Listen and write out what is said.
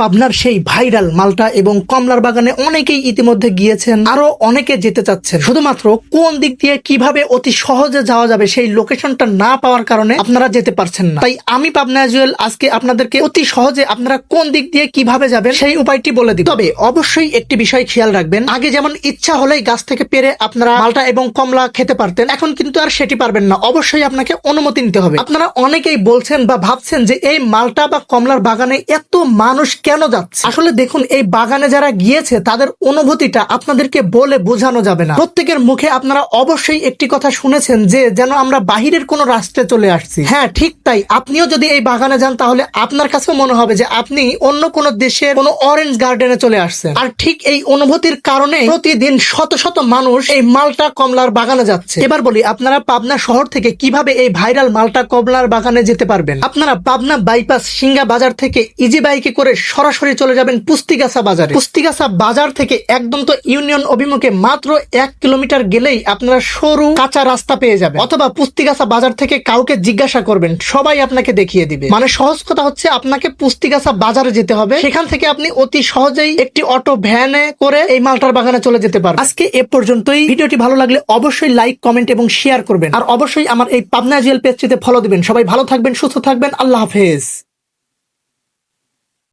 পাবনার সেই ভাইরাল মালটা এবং কমলার বাগানে অনেকেই ইতিমধ্যে গিয়েছেন, আরও অনেকে যেতে চাচ্ছেন। শুধুমাত্র কোন দিক দিয়ে কীভাবে অতি সহজে যাওয়া যাবে সেই লোকেশনটা না পাওয়ার কারণে আপনারা যেতে পারছেন না। তাই আমি পাবনা জুয়েল আজকে আপনাদেরকে অতি সহজে আপনারা কোন দিক দিয়ে কীভাবে যাবেন সেই উপায়টি বলে দিব। তবে অবশ্যই একটি বিষয় খেয়াল রাখবেন, আগে যেমন ইচ্ছা হলেই গাছ থেকে পেরে আপনারা মালটা এবং কমলা খেতে পারতেন, এখন কিন্তু আর সেটি পারবেন না। অবশ্যই আপনাকে অনুমতি নিতে হবে। আপনারা অনেকেই বলছেন বা ভাবছেন যে এই মালটা বা কমলার বাগানে এত মানুষ কেন যাচ্ছে? আসলে দেখুন, এই বাগানে যারা গিয়েছে, তাদের অনুভূতিটা আপনাদেরকে বলে বোঝানো যাবে না। প্রত্যেকের মুখে আপনারা অবশ্যই একটি কথা শুনেছেন যে, যেন আমরা বাহিরের কোনো রাস্তায় চলে আসছি। হ্যাঁ ঠিক তাই। আপনিও যদি এই বাগানে যান, তাহলে আপনার কাছেও মনে হবে যে, আপনি অন্য কোনো দেশের কোনো অরেঞ্জ গার্ডেনে চলে আসছেন। আর ঠিক এই অনুভূতির কারণে প্রতিদিন শত শত মানুষ এই মালটা কমলার বাগানে যাচ্ছে। এবার বলি, আপনারা পাবনা শহর থেকে কীভাবে এই ভাইরাল মালটা কমলার বাগানে যেতে পারবেন? আপনারা পাবনা বাইপাস সিঙ্গা বাজার থেকে ইজি বাইকে করে সরাসরি চলে যাবেন পুস্তিগাছা বাজারে। পুস্তিগাছা বাজার থেকে একদম তো ইউনিয়ন অভিমুখে মাত্র এক কিলোমিটার গেলেই আপনারা সরু কাঁচা রাস্তা পেয়ে যাবেন। অথবা পুস্তিগাছা বাজার থেকে কাউকে জিজ্ঞাসা করবেন, সবাই আপনাকে দেখিয়ে দিবে। মানে সহজ কথা হচ্ছে আপনাকে পুস্তিগাছা বাজারে যেতে হবে। সেখান থেকে আপনি অতি সহজেই একটি অটো ভ্যানে করে এই মালটার বাগানে চলে যেতে পারবেন। আজকে এ পর্যন্তই। ভিডিওটি ভালো লাগলে অবশ্যই লাইক, কমেন্ট এবং শেয়ার করবেন। আর অবশ্যই আমার এই পাবনা জেল পেজটিতে ফলো দিবেন। সবাই ভালো থাকবেন, সুস্থ থাকবেন। আল্লাহ হাফেজ।